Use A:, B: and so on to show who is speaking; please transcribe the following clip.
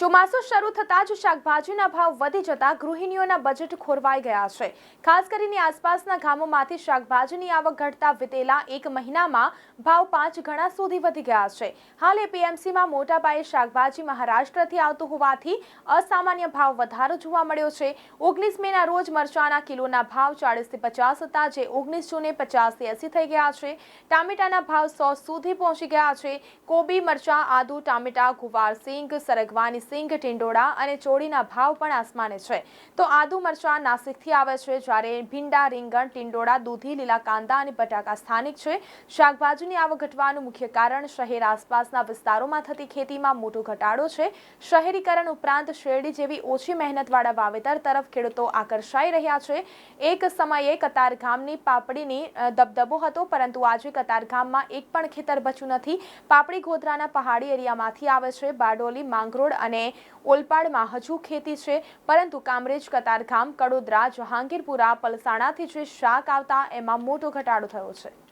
A: ચોમાસું શરૂ થતાં જ શાકભાજીના ભાવ વધી જતા ગૃહિણીઓના બજેટ ખોરવાઈ ગયા છે. ખાસ કરીને આસપાસના ગામોમાંથી શાકભાજીની આવક ઘટતા વિતેલા એક મહિનામાં ભાવ પાંચ ગણા સુધી વધી ગયા છે. હાલ એપીએમસીમાં મોટા પાયે શાકભાજી મહારાષ્ટ્રથી આવતું હોવાથી અસામાન્ય ભાવ વધારો જોવા મળ્યો છે. ઓગણીસ મેના રોજ મરચાના કિલોના ભાવ ચાળીસથી પચાસ હતા, જે ઓગણીસ જૂને પચાસથી એંસી થઈ ગયા છે. ટામેટાના ભાવ સો સુધી પહોંચી ગયા છે. કોબી, મરચાં, આદુ, ટામેટા, ગુવાર, સિંગ, સરગવાની સિંગ ટિંડોળા અને ચોળીના ભાવ પણ આસમાને છે. તો આદુ મરચા નાસિકથી આવે છે જ્યારે ભીંડા, રીંગણ, ટિંડોળા, દૂધી લીલા કાંદા અને બટાકા સ્થાનિક છે. શાકભાજીની આવક ઘટવાનું મુખ્ય કારણ શહેર આસપાસના વિસ્તારોમાં થતી ખેતીમાં મોટો ઘટાડો છે. શહેરીકરણ ઉપરાંત શેરડી જેવી ઓછી મહેનતવાળા વાવેતર તરફ ખેડૂતો આકર્ષાઈ રહ્યા છે. એક સમયે કતારગામની પાપડીની દબદબો હતો, પરંતુ આજે કતારગામમાં એક પણ ખેતર બચ્યું નથી. પાપડી ગોધરાના પહાડી એરિયામાંથી આવે છે. બારડોલી, માંગરોળ અને ઓલપાડમાં હજુ ખેતી છે. પરંતુ કામરેજ, કતારગામ, કડોદરા, જહાંગીરપુરા, પલસાણાથી જે શાક આવતા, એમાં મોટો ઘટાડો થયો છે.